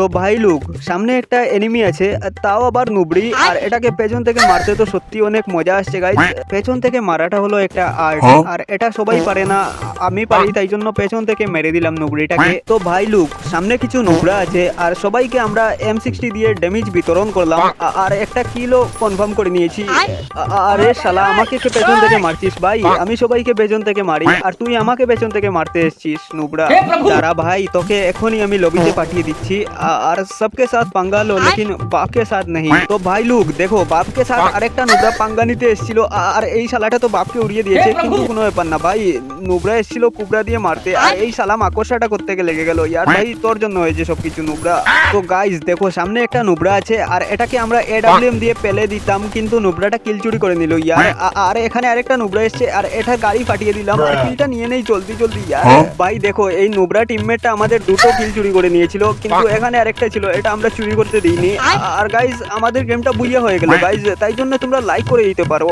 তো ভাই লুক সামনে একটা এনিমি আছে তাও আবার নুবড়ি আর এটাকে পেছন থেকে মারতে তো সত্যি অনেক মজা আসছে গাইজ পেছন থেকে মারাটা হলো একটা আর্ট আর এটা সবাই পারে না আমি পারি তাই জন্য পেছন থেকে মেরে দিলাম নুবড়িটাকে। তো ভাই লুক সামনে কিছু নুবড়া আছে আর সবাইকে আমরা এম সিক্সটি দিয়ে ড্যামেজ বিতরণ করলাম আর একটা কিলো কনফার্ম করে নিয়েছি। আরে শালা আমাকে কে পেছন থেকে মারছিস ভাই আমি সবাইকে পেছন থেকে মারি আর তুই আমাকে পেছন থেকে মারতে এসেছিস নুবড়া। দাঁড়া ভাই তোকে এখনই আমি লবিতে পাঠিয়ে দিচ্ছি আর সবকে সাথ পাঙ্গা লো লেকিন বাপকে সাথ নেই তো ভাই লুক দেখো বাপকে সাথ আরেকটা নুবরা পাঙ্গা নিতে এসেছিল আর এই শালাটা তো বাপকে উড়িয়ে দিয়েছে কিন্তু কোনো ব্যাপার না ভাই নুবরা এসেছিল কুবরা দিয়ে মারতে আর এই শালা মাকড়সাটা করতে লেগে গেল ইয়ার ভাই তোর জন্য হয়েছে সবকিছু নুবরা তো গাইস দেখো সামনে একটা নুবরা আছে আর এটাকে আমরা এডাব্লিউএম দিয়ে পেলে দিতাম কিন্তু নুবরাটা কিল চুরি করে নিল ইয়ার আর এখানে আরেকটা নুবরা এসছে আর এটা গাড়ি ফাটিয়ে দিলাম আর কিলটা নিয়ে নেই চলতি চলতি ইয়ার ভাই দেখো এই নুবরা টিমমেটটা আমাদের দুটো কিল চুরি করে নিয়েছিল কিন্তু এখানে আরেকটা ছিল এটা আমরা চুরি করতে দিইনি। আর গাইজ আমাদের গেমটা বুঝিয়ে হয়ে গেল। গাইজ তাই জন্য তোমরা লাইক করে দিতে পারো।